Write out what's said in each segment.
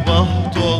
baht ol.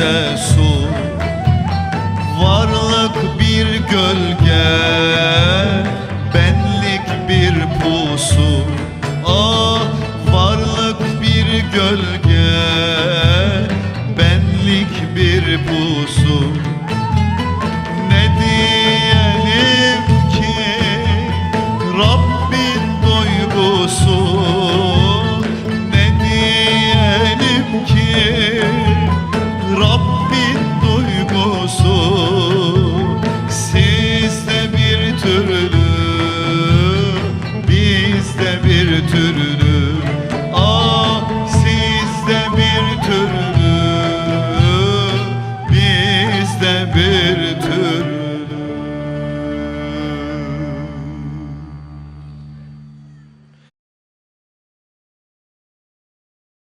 ise su. Varlık bir gölge Benlik bir pusu. Ah varlık bir gölge.